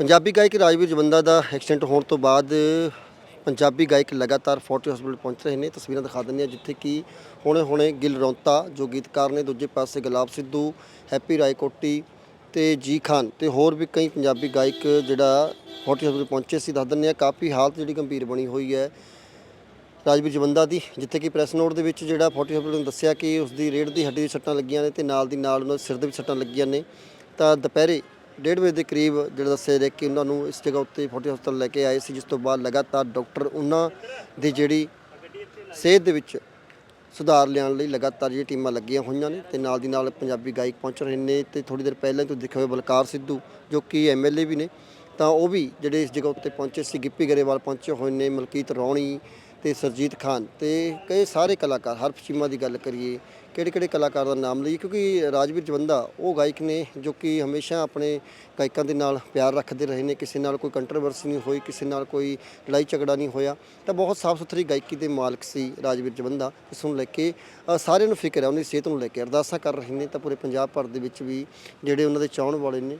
ਪੰਜਾਬੀ ਗਾਇਕ ਰਾਜਵੀਰ ਜਵੰਦਾ ਦਾ ਐਕਸੀਡੈਂਟ ਹੋਣ ਤੋਂ ਬਾਅਦ ਪੰਜਾਬੀ ਗਾਇਕ ਲਗਾਤਾਰ ਫੋਰਟੀ ਹਸਪੀਟਲ ਪਹੁੰਚ ਰਹੇ ਨੇ। ਤਸਵੀਰਾਂ ਦਿਖਾ ਦਿੰਦੇ ਆ ਜਿੱਥੇ ਕਿ ਹੁਣੇ ਹੁਣੇ ਗਿਲ ਰੌਂਤਾ, ਜੋ ਗੀਤਕਾਰ ਨੇ, ਦੂਜੇ ਪਾਸੇ ਗੁਲਾਬ ਸਿੱਧੂ, ਹੈਪੀ ਰਾਏਕੋਟੀ ਤੇ ਜੀ ਖਾਨ ਤੇ ਹੋਰ ਵੀ ਕਈ ਪੰਜਾਬੀ ਗਾਇਕ ਜਿਹੜਾ ਫੋਰਟੀ ਹਸਪੀਟਲ ਪਹੁੰਚੇ ਸੀ। ਦੱਸ ਦਿੰਦੇ ਆ ਕਾਫੀ ਹਾਲਤ ਜਿਹੜੀ ਗੰਭੀਰ ਬਣੀ ਹੋਈ ਹੈ ਰਾਜਵੀਰ ਜਵੰਦਾ ਦੀ, ਜਿੱਥੇ ਕਿ ਪ੍ਰੈਸ ਨੋਟ ਦੇ ਵਿੱਚ ਜਿਹੜਾ ਫੋਰਟੀ ਹਸਪੀਟਲ ਨੇ ਦੱਸਿਆ ਕਿ ਉਸ ਦੀ ਰੀੜ੍ਹ ਦੀ ਹੱਡੀ ਦੀ ਸੱਟਾਂ ਲੱਗੀਆਂ ਨੇ ਤੇ ਨਾਲ ਦੀ ਨਾਲ ਉਹਨਾਂ ਦੇ ਸਿਰ ਦੇ ਵੀ ਸੱਟਾਂ ਲੱਗੀਆਂ ਨੇ। ਤਾਂ ਦੁਪਹਿਰੇ ਡੇਢ ਵਜੇ ਦੇ ਕਰੀਬ ਜਿਹੜਾ ਦੱਸਿਆ ਜਾ ਕਿ ਉਹਨਾਂ ਨੂੰ ਇਸ ਜਗ੍ਹਾ ਉੱਤੇ ਫੋਰਟੀ ਹਸਪਤਾਲ ਲੈ ਕੇ ਆਏ ਸੀ, ਜਿਸ ਤੋਂ ਬਾਅਦ ਲਗਾਤਾਰ ਡਾਕਟਰ ਉਹਨਾਂ ਦੀ ਜਿਹੜੀ ਸਿਹਤ ਦੇ ਵਿੱਚ ਸੁਧਾਰ ਲਿਆਉਣ ਲਈ ਲਗਾਤਾਰ ਜਿਹੜੀਆਂ ਟੀਮਾਂ ਲੱਗੀਆਂ ਹੋਈਆਂ ਨੇ ਤੇ ਨਾਲ ਦੀ ਨਾਲ ਪੰਜਾਬੀ ਗਾਇਕ ਪਹੁੰਚ ਰਹੇ ਨੇ ਤੇ ਥੋੜੀ ਦੇਰ ਪਹਿਲਾਂ ਤੋਂ ਦੇਖਿਆ ਹੋਇਆ ਬਲਕਾਰ ਸਿੱਧੂ, ਜੋ ਕਿ ਐਮਐਲਏ ਵੀ ਨੇ, ਤਾਂ ਉਹ ਵੀ ਜਿਹੜੇ ਇਸ ਜਗ੍ਹਾ ਉੱਤੇ ਪਹੁੰਚੇ ਸੀ, ਗਿੱਪੀ ਗਰੇਵਾਲ ਪਹੁੰਚੇ ਹੋਏ ਨੇ, ਮਲਕੀਤ ਰੌਣੀ ਤੇ ਸਰਜੀਤ ਖਾਨ ਤੇ ਕਈ ਸਾਰੇ ਕਲਾਕਾਰ, ਹਰਫ ਚੀਮਾ ਦੀ ਗੱਲ ਕਰੀਏ ਕਿਹੜੇ ਕਿਹੜੇ ਕਲਾਕਾਰ ਦਾ ਨਾਮ ਲਈਏ, ਕਿਉਂਕਿ ਰਾਜਵੀਰ ਜਵੰਦਾ ਉਹ ਗਾਇਕ ਨੇ ਜੋ ਕਿ ਹਮੇਸ਼ਾ ਆਪਣੇ ਗਾਇਕਾਂ ਦੇ ਨਾਲ ਪਿਆਰ ਰੱਖਦੇ ਰਹੇ ਨੇ, ਕਿਸੇ ਨਾਲ ਕੋਈ ਕੰਟਰੋਵਰਸੀ ਨਹੀਂ ਹੋਈ, ਕਿਸੇ ਨਾਲ ਕੋਈ ਲੜਾਈ ਝਗੜਾ ਨਹੀਂ ਹੋਇਆ, ਤਾਂ ਬਹੁਤ ਸਾਫ਼ ਸੁਥਰੀ ਗਾਇਕੀ ਦੇ ਮਾਲਕ ਸੀ ਰਾਜਵੀਰ ਜਵੰਦਾ, ਇਸ ਨੂੰ ਲੈ ਕੇ ਸਾਰਿਆਂ ਨੂੰ ਫਿਕਰ ਹੈ, ਉਹਦੀ ਸਿਹਤ ਨੂੰ ਲੈ ਕੇ ਅਰਦਾਸਾਂ ਕਰ ਰਹੇ ਨੇ, ਤਾਂ ਪੂਰੇ ਪੰਜਾਬ ਭਰ ਦੇ ਵਿੱਚ ਵੀ ਜਿਹੜੇ ਉਹਨਾਂ ਦੇ ਚਾਹਣ ਵਾਲੇ ਨੇ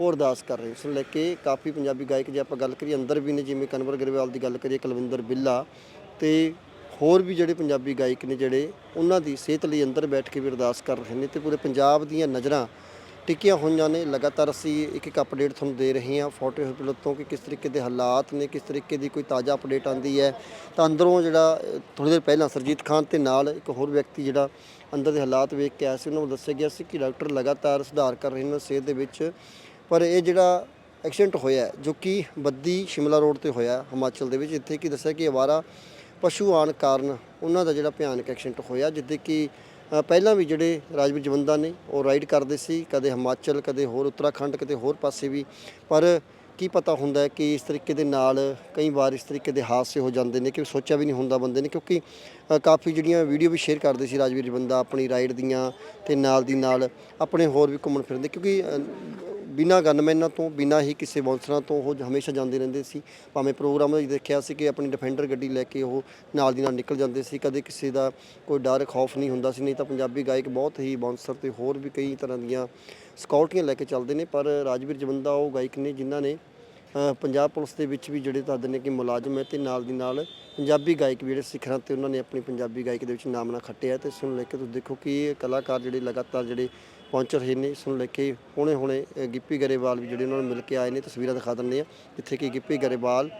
ਉਹ ਅਰਦਾਸ ਕਰ ਰਹੇ ਇਸ ਨੂੰ ਲੈ ਕੇ ਕਾਫੀ ਪੰਜਾਬੀ ਗਾਇਕ ਜੇ ਆਪਾਂ ਗੱਲ ਕਰੀਏ, ਅੰਦਰ ਵੀ ਨੇ, ਜਿਵੇਂ ਕਨਵਰ ਗਰੇਵਾਲ ਦੀ ਗੱਲ ਕਰੀਏ, ਕੁਲਵਿੰਦਰ ਬਿੱਲਾ ਤੇ ਹੋਰ ਵੀ ਜਿਹੜੇ ਪੰਜਾਬੀ ਗਾਇਕ ਨੇ ਜਿਹੜੇ, ਉਹਨਾਂ ਦੀ ਸਿਹਤ ਲਈ ਅੰਦਰ ਬੈਠ ਕੇ ਵੀ ਅਰਦਾਸ ਕਰ ਰਹੇ ਨੇ ਤੇ ਪੂਰੇ ਪੰਜਾਬ ਦੀਆਂ ਨਜ਼ਰਾਂ ਟਿਕੀਆਂ ਹੋਈਆਂ ਨੇ। ਲਗਾਤਾਰ ਅਸੀਂ ਇੱਕ ਇੱਕ ਅਪਡੇਟ ਤੁਹਾਨੂੰ ਦੇ ਰਹੇ ਹਾਂ ਫੋਟੋ ਹਸਪੀਟਲ ਤੋਂ ਕਿ ਕਿਸ ਤਰੀਕੇ ਦੇ ਹਾਲਾਤ ਨੇ, ਕਿਸ ਤਰੀਕੇ ਦੀ ਕੋਈ ਤਾਜ਼ਾ ਅਪਡੇਟ ਆਂਦੀ ਹੈ। ਤਾਂ ਅੰਦਰੋਂ ਜਿਹੜਾ ਥੋੜੀ ਦੇਰ ਪਹਿਲਾਂ ਸਰਜੀਤ ਖਾਨ ਤੇ ਨਾਲ ਇੱਕ ਹੋਰ ਵਿਅਕਤੀ ਜਿਹੜਾ ਅੰਦਰ ਦੇ ਹਾਲਾਤ ਵੇਖ ਕੇ ਆਇਆ ਸੀ, ਉਹਨਾਂ ਨੂੰ ਦੱਸਿਆ ਗਿਆ ਸੀ ਕਿ ਡਾਕਟਰ ਲਗਾਤਾਰ ਸੁਧਾਰ ਕਰ ਰਹੇ ਨੇ ਸਿਹਤ ਦੇ ਵਿੱਚ ਪਰ ਇਹ ਜਿਹੜਾ ਐਕਸੀਡੈਂਟ ਹੋਇਆ ਜੋ ਕਿ ਬੱਦੀ ਸ਼ਿਮਲਾ ਰੋਡ ਤੇ ਹੋਇਆ ਹਿਮਾਚਲ ਦੇ ਵਿੱਚ, ਇੱਥੇ ਕੀ ਦੱਸਿਆ ਕਿ ਅਵਾਰਾ ਪਸ਼ੂ ਆਉਣ ਕਾਰਨ ਉਹਨਾਂ ਦਾ ਜਿਹੜਾ ਭਿਆਨਕ ਐਕਸੀਡੈਂਟ ਹੋਇਆ ਜਿੱਦੇ ਕਿ ਪਹਿਲਾਂ ਵੀ ਜਿਹੜੇ ਰਾਜਵੀਰ ਜਵੰਦਾ ਨੇ ਉਹ ਰਾਈਡ ਕਰਦੇ ਸੀ, ਕਦੇ ਹਿਮਾਚਲ, ਕਦੇ ਹੋਰ ਉੱਤਰਾਖੰਡ, ਕਦੇ ਹੋਰ ਪਾਸੇ ਵੀ। ਪਰ ਕੀ ਪਤਾ ਹੁੰਦਾ ਹੈ ਕਿ ਇਸ ਤਰੀਕੇ ਦੇ ਨਾਲ ਕਈ ਵਾਰ ਇਸ ਤਰੀਕੇ ਦੇ ਹਾਦਸੇ ਹੋ ਜਾਂਦੇ ਨੇ ਕਿ ਸੋਚਿਆ ਵੀ ਨਹੀਂ ਹੁੰਦਾ ਬੰਦੇ ਨੇ, ਕਿਉਂਕਿ ਕਾਫੀ ਜਿਹੜੀਆਂ ਵੀਡੀਓ ਵੀ ਸ਼ੇਅਰ ਕਰਦੇ ਸੀ ਰਾਜਵੀਰ ਜਵੰਦਾ ਆਪਣੀ ਰਾਈਡ ਦੀਆਂ ਤੇ ਨਾਲ ਦੀ ਨਾਲ ਆਪਣੇ ਹੋਰ ਵੀ ਘੁੰਮਣ ਫਿਰਨ ਦੇ, ਕਿਉਂਕਿ ਬਿਨਾਂ ਗਨਮੈਨਾਂ ਤੋਂ, ਬਿਨਾਂ ਹੀ ਕਿਸੇ ਬਾਉਂਸਰਾਂ ਤੋਂ ਉਹ ਹਮੇਸ਼ਾ ਜਾਂਦੇ ਰਹਿੰਦੇ ਸੀ। ਭਾਵੇਂ ਪ੍ਰੋਗਰਾਮ ਵਿੱਚ ਦੇਖਿਆ ਸੀ ਕਿ ਆਪਣੀ ਡਿਫੈਂਡਰ ਗੱਡੀ ਲੈ ਕੇ ਉਹ ਨਾਲ ਦੀ ਨਾਲ ਨਿਕਲ ਜਾਂਦੇ ਸੀ, ਕਦੇ ਕਿਸੇ ਦਾ ਕੋਈ ਡਰ, ਖੌਫ ਨਹੀਂ ਹੁੰਦਾ ਸੀ। ਨਹੀਂ ਤਾਂ ਪੰਜਾਬੀ ਗਾਇਕ ਬਹੁਤ ਹੀ ਬਾਉਂਸਰ ਤੇ ਹੋਰ ਵੀ ਕਈ ਤਰ੍ਹਾਂ ਦੀਆਂ ਸਕਾਊਟੀਆਂ ਲੈ ਕੇ ਚੱਲਦੇ ਨੇ, ਪਰ ਰਾਜਵੀਰ ਜਵੰਦਾ ਉਹ ਗਾਇਕ ਨੇ ਜਿਨ੍ਹਾਂ ਨੇ ਪੰਜਾਬ ਪੁਲਿਸ ਦੇ ਵਿੱਚ ਵੀ ਜਿਹੜੇ ਦੱਸਦੇ ਨੇ ਕਿ ਮੁਲਾਜ਼ਮ ਹੈ ਤੇ ਨਾਲ ਦੀ ਨਾਲ ਪੰਜਾਬੀ ਗਾਇਕ ਵੀ ਜਿਹੜੇ ਸਿਖਰਾਂ ਤੇ ਉਹਨਾਂ ਨੇ ਆਪਣੀ ਪੰਜਾਬੀ ਗਾਇਕ ਦੇ ਵਿੱਚ ਨਾਮ ਨਾ ਖੱਟਿਆ ਤੇ ਇਸ ਨੂੰ ਲੈ ਕੇ ਤੁਸੀਂ ਦੇਖੋ ਕਿ ਇਹ ਕਲਾਕਾਰ ਜਿਹੜੇ ਲਗਾਤਾਰ ਜਿਹੜੇ ਪਹੁੰਚ ਰਹੇ ਨੇ, ਇਸ ਨੂੰ ਲੈ ਕੇ ਹੁਣੇ ਹੁਣੇ ਗਿੱਪੀ ਗਰੇਵਾਲ ਵੀ ਜਿਹੜੇ ਉਹਨਾਂ ਨੂੰ ਮਿਲ ਕੇ ਆਏ ਨੇ, ਤਸਵੀਰਾਂ ਦਿਖਾ ਦਿੰਦੇ ਆ ਜਿੱਥੇ ਕਿ ਗਿੱਪੀ ਗਰੇਵਾਲ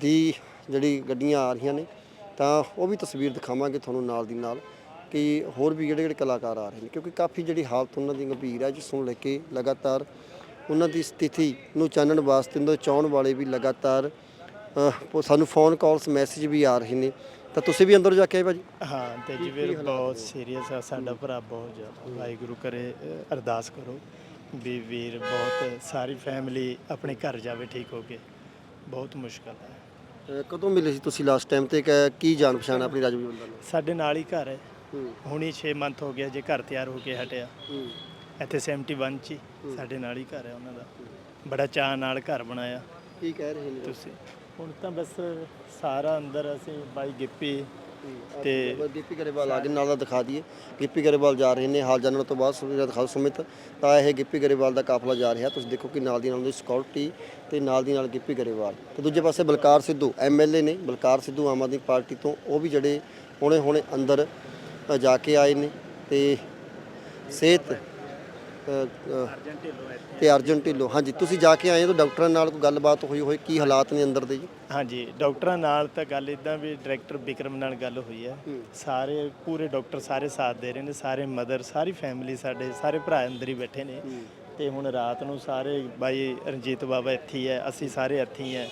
ਦੀ ਜਿਹੜੀ ਗੱਡੀਆਂ ਆ ਰਹੀਆਂ ਨੇ। ਤਾਂ ਉਹ ਵੀ ਤਸਵੀਰ ਦਿਖਾਵਾਂਗੇ ਤੁਹਾਨੂੰ ਨਾਲ ਦੀ ਨਾਲ ਕਿ ਹੋਰ ਵੀ ਜਿਹੜੇ ਜਿਹੜੇ ਕਲਾਕਾਰ ਆ ਰਹੇ ਨੇ, ਕਿਉਂਕਿ ਕਾਫੀ ਜਿਹੜੀ ਹਾਲਤ ਉਹਨਾਂ ਦੀ ਗੰਭੀਰ ਹੈ, ਜਿਸ ਨੂੰ ਲੈ ਕੇ ਲਗਾਤਾਰ ਉਹਨਾਂ ਦੀ ਸਥਿਤੀ ਨੂੰ ਜਾਣਨ ਵਾਸਤੇ ਉਹਨਾਂ ਦੇ ਚਾਹਣ ਵਾਲੇ ਵੀ ਲਗਾਤਾਰ ਸਾਨੂੰ ਫੋਨ ਕਾਲਸ ਮੈਸੇਜ ਵੀ ਆ ਰਹੇ ਨੇ। ਤਾਂ ਤੁਸੀਂ ਵੀ ਅੰਦਰ ਜਾ ਕੇ ਆਏ ਭਾਜੀ? ਹਾਂ ਤੇ ਜੀ ਵੀਰ ਬਹੁਤ ਸੀਰੀਅਸ ਆ ਸਾਡਾ ਭਰਾ ਬਹੁਤ ਜ਼ਿਆਦਾ ਵਾਹਿਗੁਰੂ ਕਰੇ ਅ, ਅਰਦਾਸ ਕਰੋ ਵੀ ਵੀਰ ਬਹੁਤ ਸਾਰੀ ਫੈਮਿਲੀ ਆਪਣੇ ਘਰ ਜਾਵੇ ਠੀਕ ਹੋ ਕੇ। ਬਹੁਤ ਮੁਸ਼ਕਲ ਹੈ। ਕਦੋਂ ਮਿਲੇ ਸੀ ਤੁਸੀਂ ਲਾਸਟ ਟਾਈਮ ਤੇ? ਕ- ਕੀ ਜਾਣ ਪਛਾਣ ਆਪਣੀ ਰਾਜਵੀਰ ਬੰਦਾ ਨਾਲ? ਸਾਡੇ ਨਾਲ ਹੀ ਘਰ ਹੈ। ਹੁਣੀ 6 ਮੰਥ ਹੋ ਗਿਆ ਜੇ ਘਰ ਤਿਆਰ ਹੋ ਕੇ ਹਟਿਆ। ਇੱਥੇ 71 ਚ ਹੀ ਸਾਡੇ ਨਾਲ ਹੀ ਘਰ ਹੈ ਉਹਨਾਂ ਦਾ। ਬੜਾ ਚਾਅ ਨਾਲ ਘਰ ਬਣਾਇਆ। ਕੀ ਕਹਿ ਰਹੇ ਨੇ? ਤੁਸੀਂ। ਹੁਣ ਤਾਂ ਬਸ ਸਾਰਾ ਅੰਦਰ ਅਸੀਂ ਬਾਈ ਗਿੱਪੀ ਤੇ ਗਿੱਪੀ ਗਰੇਵਾਲ ਆ ਗਏ ਨਾਲ ਦਾ ਦਿਖਾ ਦਈਏ। ਗਿੱਪੀ ਗਰੇਵਾਲ ਜਾ ਰਹੇ ਨੇ ਹਾਲ ਜਾਣਨ ਤੋਂ ਬਾਅਦ ਸੁਵਿਧਾ ਦਿਖਾਓ ਸੁਮਿਤ। ਤਾਂ ਇਹ ਗਿੱਪੀ ਗਰੇਵਾਲ ਦਾ ਕਾਫਲਾ ਜਾ ਰਿਹਾ। ਤੁਸੀਂ ਦੇਖੋ ਕਿ ਨਾਲ ਦੀ ਨਾਲ ਉਹਦੀ ਸਕਿਉਰਟੀ ਤੇ ਨਾਲ ਦੀ ਨਾਲ ਗਿੱਪੀ ਗਰੇਵਾਲ। ਤੇ ਦੂਜੇ ਪਾਸੇ ਬਲਕਾਰ ਸਿੱਧੂ ਐਮਐਲਏ ਨੇ। ਬਲਕਾਰ ਸਿੱਧੂ ਆਮ ਆਦਮੀ ਪਾਰਟੀ ਤੋਂ ਉਹ ਵੀ ਜਿਹੜੇ ਹੁਣੇ ਹੁਣੇ ਅੰਦਰ ਅ, ਜਾ ਕੇ ਆਏ ਨੇ। ਤੇ ਸਿਹਤ ਤੇ ਅਰਜਨ ਢਿੱਲੋਂ। ਹਾਂਜੀ ਤੁਸੀਂ ਜਾ ਕੇ ਆਏ ਹੋ ਤਾਂ ਡਾਕਟਰਾਂ ਨਾਲ ਕੋਈ ਗੱਲਬਾਤ ਹੋਈ ਹੋਈ ਕੀ ਹਾਲਾਤ ਨੇ ਅੰਦਰ ਦੇ ਜੀ? ਹਾਂਜੀ ਡਾਕਟਰਾਂ ਨਾਲ ਤਾਂ ਗੱਲ ਇਦਾਂ ਵੀ ਡਾਇਰੈਕਟਰ ਵਿਕਰਮ ਨਾਲ ਗੱਲ ਹੋਈ ਹੈ। ਸਾਰੇ ਪੂਰੇ ਡਾਕਟਰ ਸਾਰੇ ਸਾਥ ਦੇ ਰਹੇ ਨੇ ਸਾਰੇ ਮਦਰ ਸਾਰੀ ਫੈਮਿਲੀ ਸਾਡੇ ਸਾਰੇ ਭਰਾ ਅੰਦਰ ਹੀ ਬੈਠੇ ਨੇ। ਤੇ ਹੁਣ ਰਾਤ ਨੂੰ ਸਾਰੇ ਬਾਈ ਰਣਜੀਤ ਬਾਬਾ ਇੱਥੇ ਹੀ ਹੈ ਅਸੀਂ ਸਾਰੇ ਇੱਥੇ ਹੀ ਹੈ।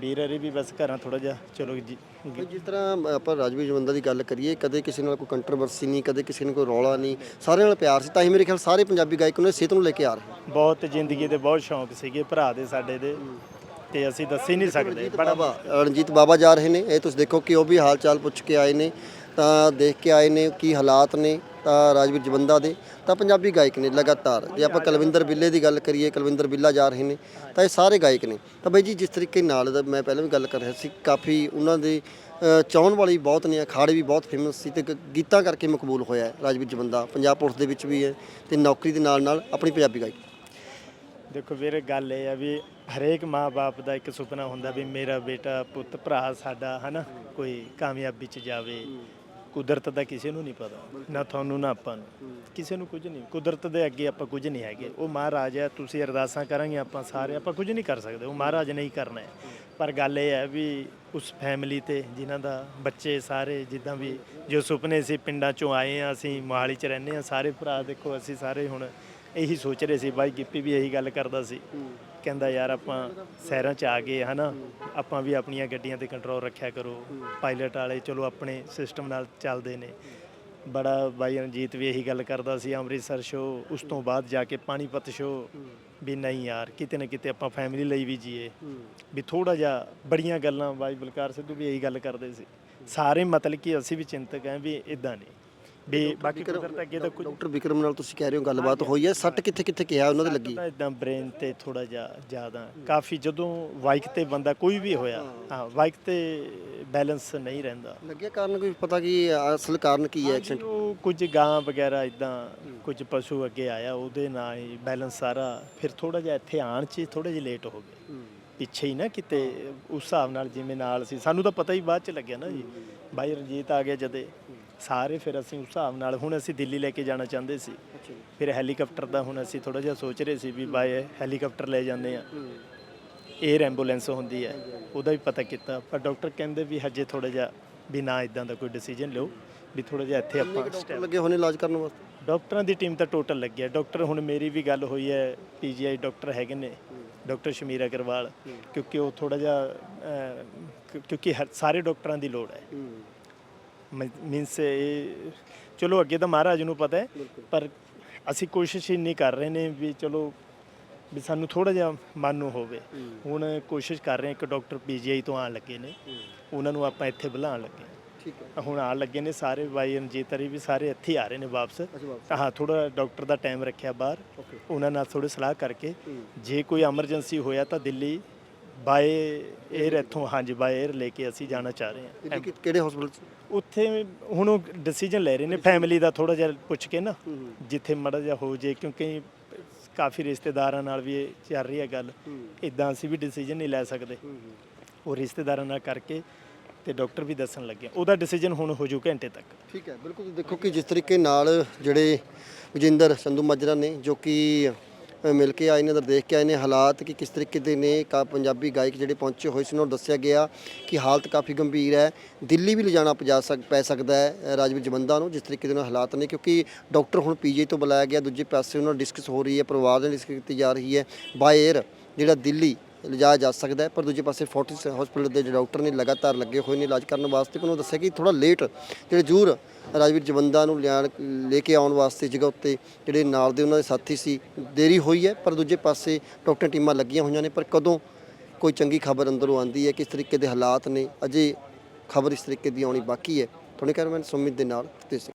ਵੀਰ ਹਰੀ ਵੀ ਬਸ ਘਰਾਂ ਥੋੜਾ ਜਿਹਾ ਚਲੋ ਜੀ। ਜਿਸ ਤਰ੍ਹਾਂ ਆਪਾਂ ਰਾਜਵੀਰ ਜਵੰਦਾ ਦੀ ਗੱਲ ਕਰੀਏ ਕਦੇ ਕਿਸੇ ਨਾਲ ਕੋਈ ਕੰਟਰੋਵਰਸੀ ਨਹੀਂ ਕਦੇ ਕਿਸੇ ਨੂੰ ਕੋਈ ਰੌਲਾ ਨਹੀਂ ਸਾਰਿਆਂ ਨਾਲ ਪਿਆਰ ਸੀ ਤਾਂ ਹੀ ਮੇਰੇ ਖਿਆਲ ਸਾਰੇ ਪੰਜਾਬੀ ਗਾਇਕ ਉਹਨਾਂ ਸਿਹਤ ਨੂੰ ਲੈ ਕੇ ਆ ਰਹੇ ਬਹੁਤ ਜ਼ਿੰਦਗੀ ਦੇ ਬਹੁਤ ਸ਼ੌਂਕ ਸੀਗੇ ਭਰਾ ਦੇ ਸਾਡੇ ਦੇ ਤੇ ਅਸੀਂ ਦੱਸ ਹੀ ਨਹੀਂ ਸਕਦੇ ਬੜਾ ਬਾਬਾ ਰਣਜੀਤ ਬਾਬਾ ਜਾ ਰਹੇ ਨੇ ਇਹ ਤੁਸੀਂ ਦੇਖੋ ਕਿ ਉਹ ਵੀ ਹਾਲ ਚਾਲ ਪੁੱਛ ਕੇ ਆਏ ਨੇ ਤਾਂ ਦੇਖ ਕੇ ਆਏ ਨੇ ਕੀ ਹਾਲਾਤ ਨੇ ਤਾਂ ਰਾਜਵੀਰ ਜਵੰਦਾ ਦੇ ਤਾਂ ਪੰਜਾਬੀ ਗਾਇਕ ਨੇ ਲਗਾਤਾਰ। ਜੇ ਆਪਾਂ ਕੁਲਵਿੰਦਰ ਬਿੱਲੇ ਦੀ ਗੱਲ ਕਰੀਏ ਕਲਵਿੰਦਰ ਬਿੱਲਾ ਜਾ ਰਹੇ ਨੇ ਤਾਂ ਇਹ ਸਾਰੇ ਗਾਇਕ ਨੇ। ਤਾਂ ਬਾਈ ਜੀ ਜਿਸ ਤਰੀਕੇ ਨਾਲ ਮੈਂ ਪਹਿਲਾਂ ਵੀ ਗੱਲ ਕਰ ਰਿਹਾ ਸੀ ਕਾਫੀ ਉਹਨਾਂ ਦੇ ਅ, ਚਾਹੁਣ ਵਾਲੇ ਵੀ ਬਹੁਤ ਨੇ ਅਖਾੜੇ ਵੀ ਬਹੁਤ ਫੇਮਸ ਸੀ ਤੇ ਗੀਤਾਂ ਕਰਕੇ ਮਕਬੂਲ ਹੋਇਆ ਹੈ ਰਾਜਵੀਰ ਜਵੰਦਾ। ਪੰਜਾਬ ਪੁਲਿਸ ਦੇ ਵਿੱਚ ਵੀ ਹੈ ਤੇ ਨੌਕਰੀ ਦੇ ਨਾਲ ਨਾਲ ਆਪਣੀ ਪੰਜਾਬੀ ਗਾਇਕ। ਦੇਖੋ ਵੀਰੇ ਗੱਲ ਇਹ ਆ ਵੀ ਹਰੇਕ ਮਾਂ-ਬਾਪ ਦਾ ਇੱਕ ਸੁਪਨਾ ਹੁੰਦਾ ਵੀ ਮੇਰਾ ਬੇਟਾ ਪੁੱਤ ਭਰਾ ਸਾਡਾ ਹਨਾ ਕੋਈ ਕਾਮਯਾਬੀ ਚ ਜਾਵੇ। ਕੁਦਰਤ ਦਾ ਕਿਸੇ ਨੂੰ ਨਹੀਂ ਪਤਾ, ਨਾ ਤੁਹਾਨੂੰ, ਨਾ ਆਪਾਂ ਨੂੰ। ਕਿਸੇ ਨੂੰ ਕੁਝ ਨਹੀਂ। ਕੁਦਰਤ ਦੇ ਅੱਗੇ ਆਪਾਂ ਕੁਝ ਨਹੀਂ ਹੈਗੇ। ਉਹ ਮਹਾਰਾਜ ਹੈ, ਤੁਸੀਂ ਅਰਦਾਸਾਂ ਕਰਾਂਗੇ ਆਪਾਂ ਸਾਰੇ। ਆਪਾਂ ਕੁਝ ਨਹੀਂ ਕਰ ਸਕਦੇ। ਉਹ ਮਹਾਰਾਜ ਨੇ ਹੀ ਕਰਨਾ ਹੈ। ਪਰ ਗੱਲ ਇਹ ਹੈ ਵੀ ਉਸ ਫੈਮਿਲੀ ਤੇ, ਜਿਨ੍ਹਾਂ ਦਾ ਬੱਚੇ ਸਾਰੇ, ਜਿੱਦਾਂ ਵੀ ਜੋ ਸੁਪਨੇ ਸੀ, ਪਿੰਡਾਂ ਚੋਂ ਆਏ ਆ ਅਸੀਂ, ਮੋਹਾਲੀ ਚ ਰਹਿੰਦੇ ਆ ਸਾਰੇ ਭਰਾ ਦੇਖੋ, ਅਸੀਂ ਸਾਰੇ ਹੁਣ ਇਹੀ ਸੋਚ ਰਹੇ ਸੀ। ਬਾਈ ਗਿੱਪੀ ਵੀ ਇਹੀ ਗੱਲ ਕਰਦਾ ਸੀ। ਕਹਿੰਦਾ ਯਾਰ ਆਪਾਂ ਸ਼ਹਿਰਾਂ ਚ ਆ ਗਏ ਹਨਾ? ਆਪਾਂ ਵੀ ਆਪਣੀਆਂ ਗੱਡੀਆਂ ਤੇ ਕੰਟਰੋਲ ਰੱਖਿਆ ਕਰੋ। ਪਾਇਲਟ ਵਾਲੇ ਚਲੋ ਆਪਣੇ ਸਿਸਟਮ ਨਾਲ ਚੱਲਦੇ ਨੇ। ਬੜਾ ਬਾਈ ਰਣਜੀਤ ਵੀ ਇਹੀ ਗੱਲ ਕਰਦਾ ਸੀ, ਅੰਮ੍ਰਿਤਸਰ ਸ਼ੋ ਉਸ ਤੋਂ ਬਾਅਦ ਜਾ ਕੇ ਪਾਣੀਪਤ ਸ਼ੋ ਵੀ ਨਹੀਂ ਯਾਰ, ਕਿਤੇ ਨਾ ਕਿਤੇ ਆਪਾਂ ਫੈਮਿਲੀ ਲਈ ਵੀ ਜੀਏ। ਵੀ ਥੋੜਾ ਜਿਹਾ ਬੜੀਆਂ ਗੱਲਾਂ ਬਾਈ ਬਲਕਾਰ ਸਿੱਧੂ ਵੀ ਇਹੀ ਗੱਲ ਕਰਦੇ ਸੀ। ਸਾਰੇ ਮਤਲਬ ਕਿ ਅਸੀਂ ਵੀ ਚਿੰਤਕ ਹਾਂ ਵੀ ਇਦਾਂ ਨਹੀਂ। ਵੀ ਬਾਕੀ ਕੁਦਰਤ ਅੱਗੇ ਤਾਂ ਕੁਝ ਡਾਕਟਰ ਵਿਕਰਮ ਨਾਲ ਤੁਸੀਂ ਕਹਿ ਰਹੇ ਹੋ ਗੱਲਬਾਤ ਹੋਈ ਹੈ। ਸੱਟ ਕਿੱਥੇ ਕਿੱਥੇ ਕਿਹਾ ਉਹਨਾਂ ਦੇ ਲੱਗੀ? ਇਦਾਂ ਬ੍ਰੇਨ ਤੇ ਥੋੜਾ ਜਿਹਾ ਜ਼ਿਆਦਾ। ਕਾਫੀ ਜਦੋਂ ਬਾਈਕ ਤੇ ਬੰਦਾ ਕੋਈ ਵੀ ਹੋਇਆ ਹਾਂ। ਬਾਈਕ ਤੇ ਬੈਲੈਂਸ ਨਹੀਂ ਰਹਿੰਦਾ। ਲੱਗਿਆ ਕਾਰਨ ਕੋਈ ਪਤਾ ਕੀ ਅਸਲ ਕਾਰਨ ਕੀ ਹੈ ਐਕਸੀਡੈਂਟ ਉਹ ਕੁਝ ਗਾਂ ਵਗੈਰਾ ਇਦਾਂ ਕੁਝ ਪਸ਼ੂ ਅੱਗੇ ਆਇਆ ਉਹਦੇ ਨਾਲ ਹੀ ਬੈਲੈਂਸ ਸਾਰਾ ਫਿਰ ਥੋੜਾ ਜਿਹਾ ਇੱਥੇ ਆਣ 'ਚ ਥੋੜੇ ਜਿਹਾ ਲੇਟ ਹੋ ਗਏ। ਪਿੱਛੇ ਹੀ ਨਾ ਕਿਤੇ ਉਸ ਹਿਸਾਬ ਨਾਲ ਜਿਵੇਂ ਨਾਲ ਸੀ। ਸਾਨੂੰ ਤਾਂ ਪਤਾ ਹੀ ਬਾਅਦ ਚ ਲੱਗਿਆ ਨਾ ਜੀ। ਬਾਈ ਰਣਜੀਤ ਆ ਗਿਆ ਜਦੇ। ਸਾਰੇ ਫਿਰ ਅਸੀਂ ਉਸ ਹਿਸਾਬ ਨਾਲ ਹੁਣ ਅਸੀਂ ਦਿੱਲੀ ਲੈ ਕੇ ਜਾਣਾ ਚਾਹੁੰਦੇ ਸੀ। ਫਿਰ ਹੈਲੀਕਾਪਟਰ ਦਾ ਹੁਣ ਅਸੀਂ ਥੋੜਾ ਜਿਹਾ ਸੋਚ ਰਹੇ ਸੀ ਵੀ ਬਾਏ ਹੈਲੀਕਾਪਟਰ ਲੈ ਜਾਂਦੇ ਆ 에ਅਰ ਐਂਬੂਲੈਂਸ ਹੁੰਦੀ ਹੈ। ਉਹਦਾ ਵੀ ਪਤਾ ਕੀਤਾ। ਪਰ ਡਾਕਟਰ ਕਹਿੰਦੇ ਵੀ ਹਜੇ ਥੋੜਾ ਜਿਹਾ ਵੀ ਨਾ ਇਦਾਂ ਦਾ ਕੋਈ ਡਿਸੀਜਨ ਲਿਓ ਵੀ ਥੋੜਾ ਜਿਹਾ ਇੱਥੇ ਆਪਾਂ ਡਾਕਟਰ ਲੱਗੇ ਨੇ ਇਲਾਜ ਕਰਨ ਵਾਸਤੇ? ਡਾਕਟਰਾਂ ਦੀ ਟੀਮ ਤਾਂ ਟੋਟਲ ਲੱਗੀ ਹੈ। ਡਾਕਟਰ ਹੁਣ ਮੇਰੀ ਵੀ ਗੱਲ ਹੋਈ ਹੈ ਪੀਜੀਆਈ ਡਾਕਟਰ ਹੈਗੇ ਨੇ ਡਾਕਟਰ ਸ਼ਮੀਰ ਅਗਰਵਾਲ ਕਿਉਂਕਿ ਉਹ ਥੋੜਾ ਜਿਹਾ ਕਿਉਂਕਿ ਸਾਰੇ ਡਾਕਟਰਾਂ ਦੀ ਲੋੜ ਹੈ। ਮੀਨਸ ਇਹ ਚਲੋ ਅੱਗੇ ਤਾਂ ਮਹਾਰਾਜ ਨੂੰ ਪਤਾ ਹੈ ਪਰ ਅਸੀਂ ਕੋਸ਼ਿਸ਼ ਹੀ ਨਹੀਂ ਕਰ ਰਹੇ ਨੇ ਵੀ ਚਲੋ ਵੀ ਸਾਨੂੰ ਥੋੜਾ ਜਿਹਾ ਮਨ ਨੂੰ ਹੋਵੇ। ਹੁਣ ਕੋਸ਼ਿਸ਼ ਕਰ ਰਹੇ ਹਾਂ ਇੱਕ ਡਾਕਟਰ ਪੀਜੀਆਈ ਤੋਂ ਆਉਣ ਲੱਗੇ ਨੇ। ਉਹਨਾਂ ਨੂੰ ਆਪਾਂ ਇੱਥੇ ਬੁਲਾਉਣ ਲੱਗੇ ਠੀਕ ਹੈ। ਹੁਣ ਆਉਣ ਲੱਗੇ ਨੇ ਸਾਰੇ ਬਾਈ ਰਣਜੀਤ ਹਰੀ ਵੀ ਸਾਰੇ ਇੱਥੇ ਆ ਰਹੇ ਨੇ ਵਾਪਸ। ਤਾਂ ਹਾਂ ਥੋੜਾ ਡਾਕਟਰ ਦਾ ਟਾਈਮ ਰੱਖਿਆ ਬਾਹਰ। ਉਹਨਾਂ ਨਾਲ ਥੋੜੀ ਸਲਾਹ ਕਰਕੇ। ਜੇ ਕੋਈ ਐਮਰਜੈਂਸੀ ਹੋਇਆ ਤਾਂ ਦਿੱਲੀ ਬਾਏ 에ਅਰ ਇੱਥੋਂ ਹਾਂਜੀ ਬਾਏ 에ਅਰ ਲੈ ਕੇ ਅਸੀਂ ਜਾਣਾ ਚਾਹ ਰਹੇ ਹਾਂ। ਕਿ- ਕਿਹੜੇ ਹਸਪੀਟਲ ਚ? ਉੱਥੇ ਹੁਣ ਉਹ ਡਿਸੀਜਨ ਲੈ ਰਹੇ ਨੇ ਫੈਮਿਲੀ ਦਾ ਥੋੜਾ ਜਿਹਾ ਪੁੱਛ ਕੇ ਨਾ ਜਿੱਥੇ ਮੜਾ ਜਿਹਾ ਹੋ ਜੇ ਕਿਉਂਕਿ ਕਾਫੀ ਰਿਸ਼ਤੇਦਾਰਾਂ ਨਾਲ ਵੀ ਇਹ ਚੱਲ ਰਹੀ ਹੈ ਗੱਲ। ਇਦਾਂ ਅਸੀਂ ਵੀ ਡਿਸੀਜਨ ਨਹੀਂ ਲੈ ਸਕਦੇ। ਉਹ ਰਿਸ਼ਤੇਦਾਰਾਂ ਨਾਲ ਕਰਕੇ ਤੇ ਡਾਕਟਰ ਵੀ ਦੱਸਣ ਲੱਗੇ ਉਹਦਾ ਡਿਸੀਜਨ ਹੁਣ ਹੋ ਜੂ ਘੰਟੇ ਤੱਕ। ਠੀਕ ਹੈ ਬਿਲਕੁਲ ਤੁਸੀਂ ਦੇਖੋ ਕਿ ਜਿਸ ਤਰੀਕੇ ਨਾਲ ਜਿਹੜੇ ਵਿਜੇਂਦਰ ਸੰਧੂ ਮਾਜਰਾ ਨੇ ਜੋ ਕਿ ਮਿਲ ਕੇ ਆਏ ਨੇ ਅੰਦਰ ਦੇਖ ਕੇ ਆਏ ਨੇ ਹਾਲਾਤ ਕਿ ਕਿਸ ਤਰੀਕੇ ਦੇ ਨੇ ਕਾ ਪੰਜਾਬੀ ਗਾਇਕ ਜਿਹੜੇ ਪਹੁੰਚੇ ਹੋਏ ਸੀ, ਉਹਨਾਂ ਨੂੰ ਦੱਸਿਆ ਗਿਆ ਕਿ ਹਾਲਤ ਕਾਫੀ ਗੰਭੀਰ ਹੈ। ਦਿੱਲੀ ਵੀ ਲਿਜਾਣਾ ਪਜਾ ਸਕ, ਪੈ ਸਕਦਾ ਹੈ ਰਾਜਵੀਰ ਜਵੰਦਾ ਨੂੰ, ਜਿਸ ਤਰੀਕੇ ਦੇ ਨਾਲ ਹਾਲਾਤ ਨੇ, ਕਿਉਂਕਿ ਡਾਕਟਰ ਹੁਣ ਪੀਜੀ ਤੋਂ ਬੁਲਾਇਆ ਗਿਆ, ਦੂਜੇ ਪਾਸੇ ਉਹਨਾਂ ਨਾਲ ਡਿਸਕਸ ਹੋ ਰਹੀ ਹੈ, ਪਰਿਵਾਰ ਨਾਲ ਡਿਸਕਸ ਕੀਤੀ ਜਾ ਰਹੀ ਹੈ। ਬਾਏ ਜਿਹੜਾ ਦਿੱਲੀ ਲਿਜਾਇਆ ਜਾ ਸਕਦਾ ਹੈ। ਪਰ ਦੂਜੇ ਪਾਸੇ ਫੋਰਟਿਸ ਹਸਪੀਟਲ ਦੇ ਜਿਹੜੇ ਡਾਕਟਰ ਨੇ ਲਗਾਤਾਰ ਲੱਗੇ ਹੋਏ ਨੇ ਇਲਾਜ ਕਰਨ ਵਾਸਤੇ। ਪਰ ਉਹਨਾਂ ਦੱਸਿਆ ਕਿ ਥੋੜਾ ਲੇਟ ਜਿਹੜੇ ਜ਼ਰੂਰ ਰਾਜਵੀਰ ਜਵੰਦਾ ਨੂੰ ਲਿਆਣ ਲੈ ਕੇ ਆਉਣ ਵਾਸਤੇ ਜਗ੍ਹਾ ਉੱਤੇ ਜਿਹੜੇ ਨਾਲ ਦੇ ਉਹਨਾਂ ਦੇ ਸਾਥੀ ਸੀ, ਦੇਰੀ ਹੋਈ ਹੈ। ਪਰ ਦੂਜੇ ਪਾਸੇ ਡਾਕਟਰ ਟੀਮਾਂ ਲੱਗੀਆਂ ਹੋਈਆਂ ਨੇ। ਪਰ ਕਦੋਂ ਕੋਈ ਚੰਗੀ ਖਬਰ ਅੰਦਰੋਂ ਆਉਂਦੀ ਹੈ, ਕਿਸ ਤਰੀਕੇ ਦੇ ਹਾਲਾਤ ਨੇ, ਅਜੇ ਖਬਰ ਇਸ ਤਰੀਕੇ ਦੀ ਆਉਣੀ ਬਾਕੀ ਹੈ। ਤੁਹਾਡੇ ਕੈਮਰਾਮੈਨ ਸੁਮਿਤ ਦੇ ਨਾਲ ਤੇ